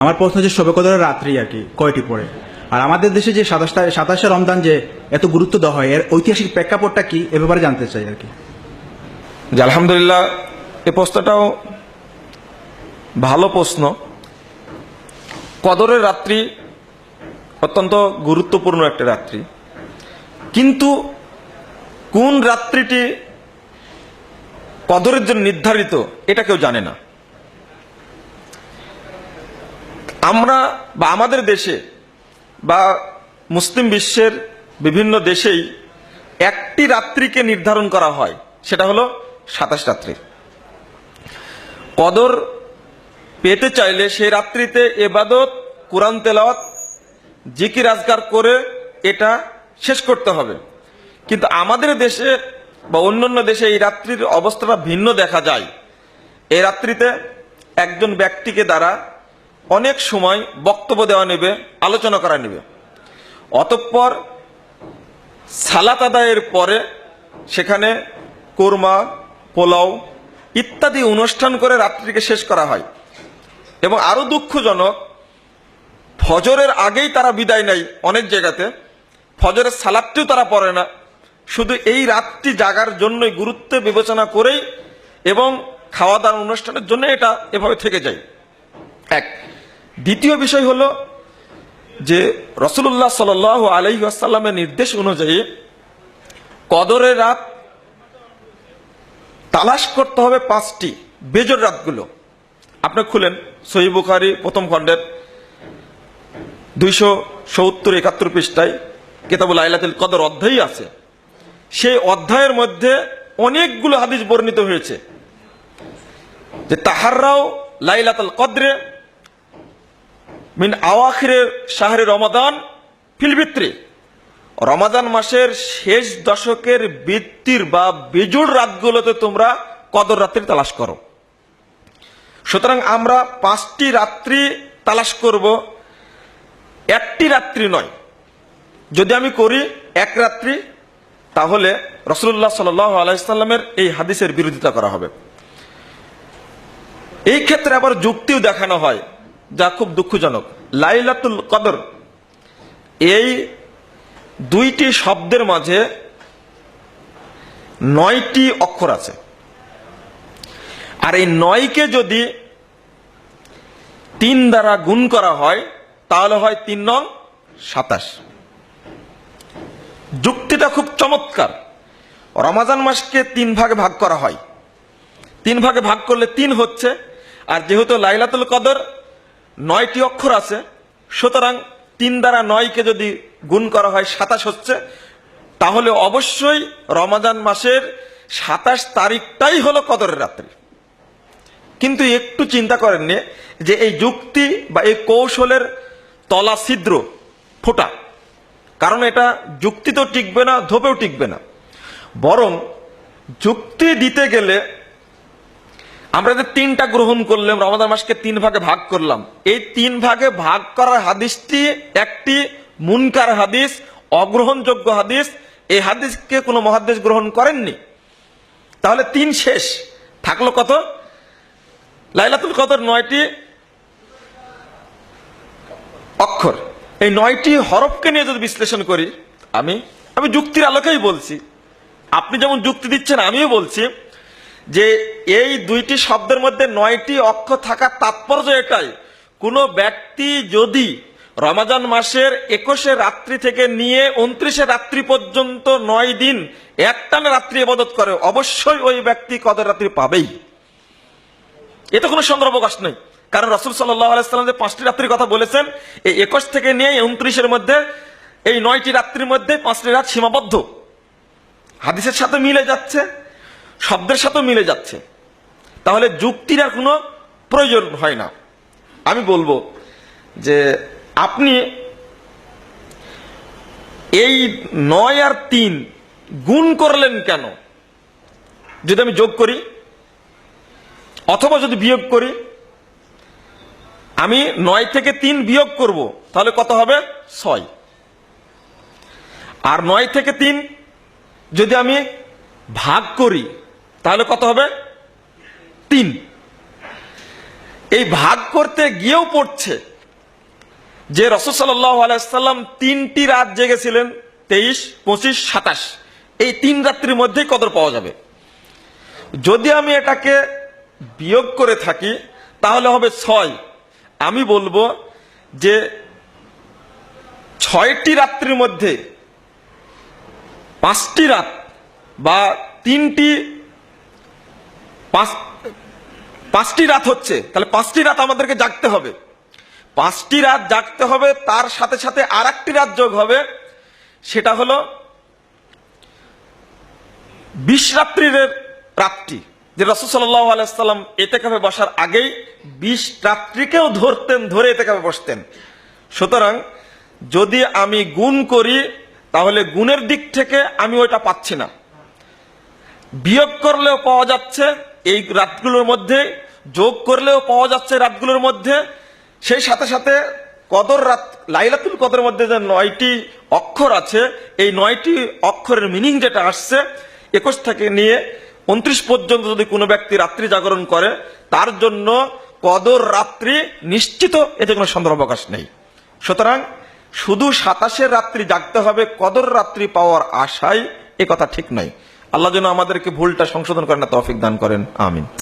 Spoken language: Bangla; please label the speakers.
Speaker 1: আমার প্রশ্ন হচ্ছে শবে কদরের রাত্রি আর কি, কয়টি পড়ে আর আমাদের দেশে যে সাতাশটা সাতাশে রমজান যে এত গুরুত্ব দেওয়া হয়, এর ঐতিহাসিক প্রেক্ষাপটটা কি এ ব্যাপারে জানতে চাই আর কি।
Speaker 2: যে আলহামদুলিল্লাহ, এ প্রশ্নটাও ভালো প্রশ্ন। কদরের রাত্রি অত্যন্ত গুরুত্বপূর্ণ একটা রাত্রি। কিন্তু কোন রাত্রিটি কদরের জন্য নির্ধারিত, এটা কেউ জানে না। আমরা বা আমাদের দেশে বা মুসলিম বিশ্বের বিভিন্ন দেশেই একটি রাত্রিকে নির্ধারণ করা হয়। সেটা হলো সাতাশ রাত্রি। কদর পেতে চাইলে সেই রাত্রিতে এবাদত, কোরআন তেলাওয়াত, জিকির আজগার করে এটা শেষ করতে হবে। কিন্তু আমাদের দেশে বা অন্যান্য দেশে এই রাত্রির অবস্থাটা ভিন্ন দেখা যায়। এই রাত্রিতে একজন ব্যক্তিকে দ্বারা অনেক সময় বক্তব্য দেওয়া নেবে, আলোচনা করা নেবে। অতঃপর সালাত আদায়ের পরে সেখানে কোরমা, পোলাও ইত্যাদি অনুষ্ঠান করে রাত্রিকে শেষ করা হয়। এবং আরও দুঃখজনক, ফজরের আগেই তারা বিদায় নেয় অনেক জায়গাতে। ফজরের সালাদটিও তারা পড়ে না। শুধু এই রাতটি জাগার জন্যই গুরুত্ব বিবেচনা করেই এবং খাওয়া দাওয়ার অনুষ্ঠানের জন্য এটা এভাবে থেকে যায়। এক দ্বিতীয় বিষয় হলো যে রসুল্লাহ সাল আলহি আসাল্লামের নির্দেশ অনুযায়ী কদরের রাত তালাশ করতে হবে পাঁচটি, বেজর রাতগুলো। আপনি খুলেন, সহি বুখারি, প্রথম খণ্ডের দুইশো সত্তর, একাত্তর পৃষ্ঠায় কেতাবুল আইলাতুল কদর অধ্যায়ই আছে। সেই অধ্যায়ের মধ্যে অনেকগুলো হাদিস বর্ণিত হয়েছে। যে তাহাররাও লাইলাতুল কদরে মিন আওয়াখিরের শাহরে রমাদান ফিলভিত্রে রমাদান মাসের শেষ দশকের বৃত্তির বা বেজুড় রাতগুলোতে তোমরা কদর রাত্রি তালাশ করো। সুতরাং আমরা পাঁচটি রাত্রি তালাশ করব। একটি রাত্রি নয়। যদি আমি করি এক রাত্রি, তাহলে রসুল্লাহ সাল আলাইসাল্লামের এই হাদিসের বিরোধিতা করা হবে। এই ক্ষেত্রে আবার যুক্তিও দেখানো হয়। যা খুব দুঃখজনক। লাইলাতুল কদর, এই দুইটি শব্দের মাঝে নয়টি অক্ষর আছে। আর এই নয়কে যদি তিন দ্বারা গুণ করা হয়, তাহলে হয় তিন নং সাতাশ। যুক্তিটা খুব চমৎকার। রমাজান মাসকে তিন ভাগে ভাগ করা হয়। তিন ভাগে ভাগ করলে তিন হচ্ছে, আর যেহেতু লাইলাতুল কদর নয়টি অক্ষর আছে, সুতরাং তিন দ্বারা নয়কে যদি গুণ করা হয় সাতাশ হচ্ছে, তাহলে অবশ্যই রমাজান মাসের সাতাশ তারিখটাই হলো কদরের রাত্রি। কিন্তু একটু চিন্তা করেননি যে এই যুক্তি বা এই কৌশলের তলা ছিদ্র, ফোটা, কারণ এটা যুক্তি তো টিকবে না, ধোপেও টিকবে না। বরং যুক্তি দিতে গেলে আমরা যে তিনটা গ্রহণ করলাম রমাদান মাসকে তিন ভাগে ভাগ করলাম। এই তিন ভাগে ভাগ করার হাদিসটি একটি মুনকার হাদিস, অগ্রহণযোগ্য হাদিস। এই হাদিসকে কোনো মহাদেশ গ্রহণ করেননি। তাহলে তিন শেষ। থাকল কত? লাইলাতুল কদর নয়টি অক্ষর। এই নয়টি হরফকে নিয়ে যদি বিশ্লেষণ করি, আমি আমি যুক্তির আলোকেই বলছি। আপনি যেমন যুক্তি দিচ্ছেন, আমিও বলছি। যে এই দুইটি শব্দের মধ্যে নয়টি অক্ষ থাকার তাৎপর্য এটাই। কোনো ব্যক্তি যদি রমাজান মাসের একুশে রাত্রি থেকে নিয়ে উনত্রিশে রাত্রি পর্যন্ত নয় দিন একটানা রাত্রি ইবাদত করে, অবশ্যই ওই ব্যক্তি কদের রাত্রি পাবেই। এতে কোনো সন্দেহ অবকাশ নেই। কারণ রসুল আলাইসাল্লাম যে পাঁচটি রাত্রির কথা বলেছেন, এই একুশ থেকে নিয়ে উনত্রিশের মধ্যে, এই নয়টি রাত্রির মধ্যে পাঁচটি রাত সীমাবদ্ধ। হাদিসের সাথে মিলে যাচ্ছে। শব্দের সাথেও মিলে যাচ্ছে। তাহলে যুক্তির আর কোনো প্রয়োজন হয় না। আমি বলব যে আপনি এই নয় আর তিন গুণ করলেন কেন? যদি আমি যোগ করি, অথবা যদি বিয়োগ করি, আমি নয় থেকে তিন বিয়োগ করব, তাহলে কত হবে? ছয়। আর নয় থেকে তিন যদি আমি ভাগ করি তাহলে কত হবে? তিন। এই ভাগ করতে গিয়েও পড়ছে যে রসদাল্লাহ আলাইসাল্লাম তিনটি রাত জেগেছিলেন, তেইশ, পঁচিশ, সাতাশ। এই তিন রাত্রির মধ্যেই কদর পাওয়া যাবে। যদি আমি এটাকে বিয়োগ করে থাকি, তাহলে হবে ছয়। আমি বলব যে ছয়টি রাত্রির মধ্যে পাঁচটি রাত বা তিনটি পাঁচ, পাঁচটি রাত হচ্ছে। তাহলে পাঁচটি রাত আমাদেরকে জাগতে হবে। পাঁচটি রাত জাগতে হবে, তার সাথে সাথে আর একটি রাত যোগ হবে। সেটা হলো বিশ রাত্রির রাত্রি যে রসদ সাল্লাহ এতে কাপে বসার আগেই বিশ রাত্রিকেও ধরতেন, ধরে এতে কাপে বসতেন। সুতরাং যদি আমি গুণ করি, তাহলে গুণের দিক থেকে আমি ওইটা পাচ্ছি না। বিয়োগ করলেও পাওয়া যাচ্ছে এই রাতগুলোর মধ্যে, যোগ করলেও পাওয়া যাচ্ছে রাতগুলোর মধ্যে। সেই সাথে সাথে কদর রাত, লাইলাতুল কদরের মধ্যে যে নয়টি অক্ষর আছে, এই নয়টি অক্ষরের মিনিং যেটা আসছে, একুশ থেকে নিয়ে উনত্রিশ পর্যন্ত যদি কোনো ব্যক্তি রাত্রি জাগরণ করে, তার জন্য কদর রাত্রি নিশ্চিত, এতে কোনো সন্দেহ অবকাশ নেই। সুতরাং শুধু সাতাশের রাত্রি জাগতে হবে, কদর রাত্রি পাওয়ার আশায় এ কথা ঠিক নয়। আল্লাহ যেন আমাদেরকে ভুলটা সংশোধন করেন না তৌফিক দান করেন আমিন।